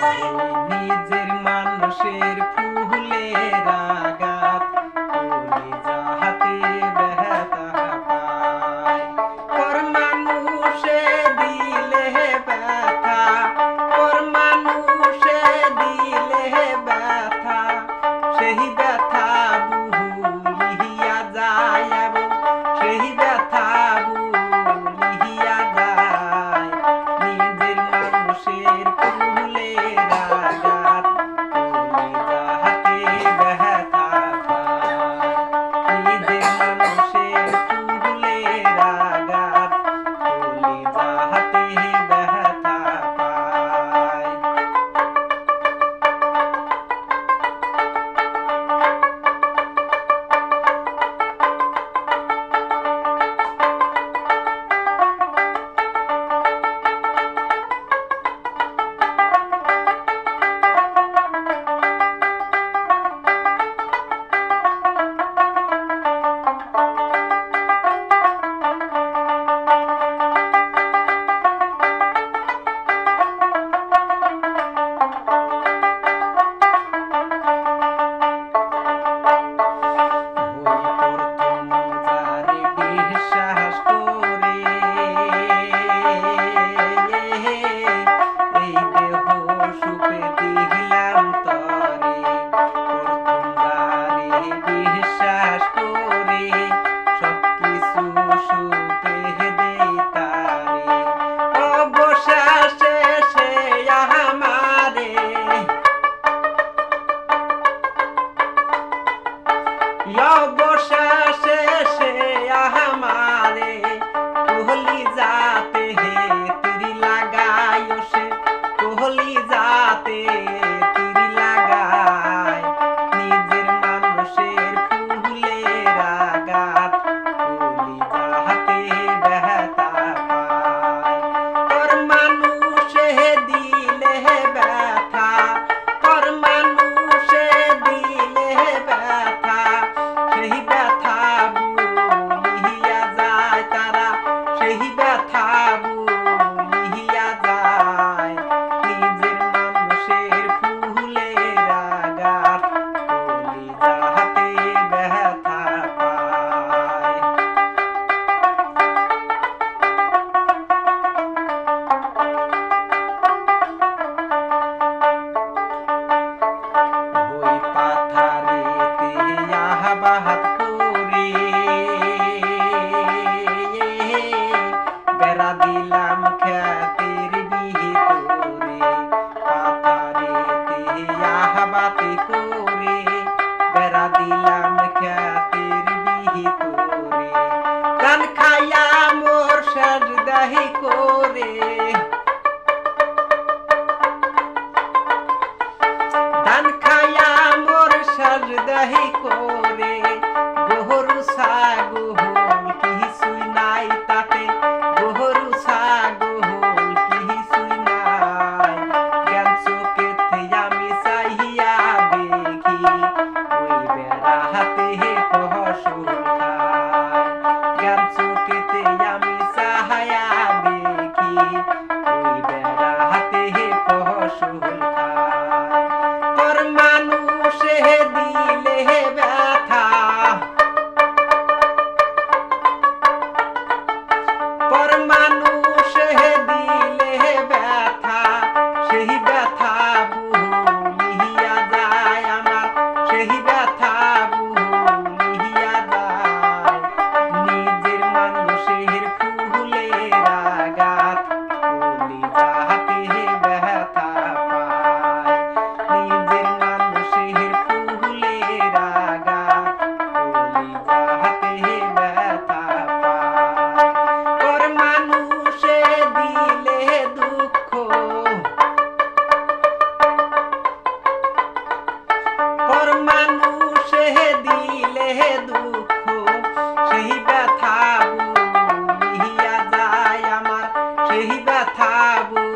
Bye. অবশেষে সে আমারে কোহলি যাতে হে তিরি লাগায় সে। কোহলি যাতে বাবাতে করে, বেড়া দিলাম খ্যাতির বিহি করে গান খাইয়া মোর সাজ দাহি করে। দান খাইয়া মোর সাজ দাহি You. হে দুঃখ সেই ব্যথা বুলিয়া যায় আমার সেই ব্যথা বুলিয়া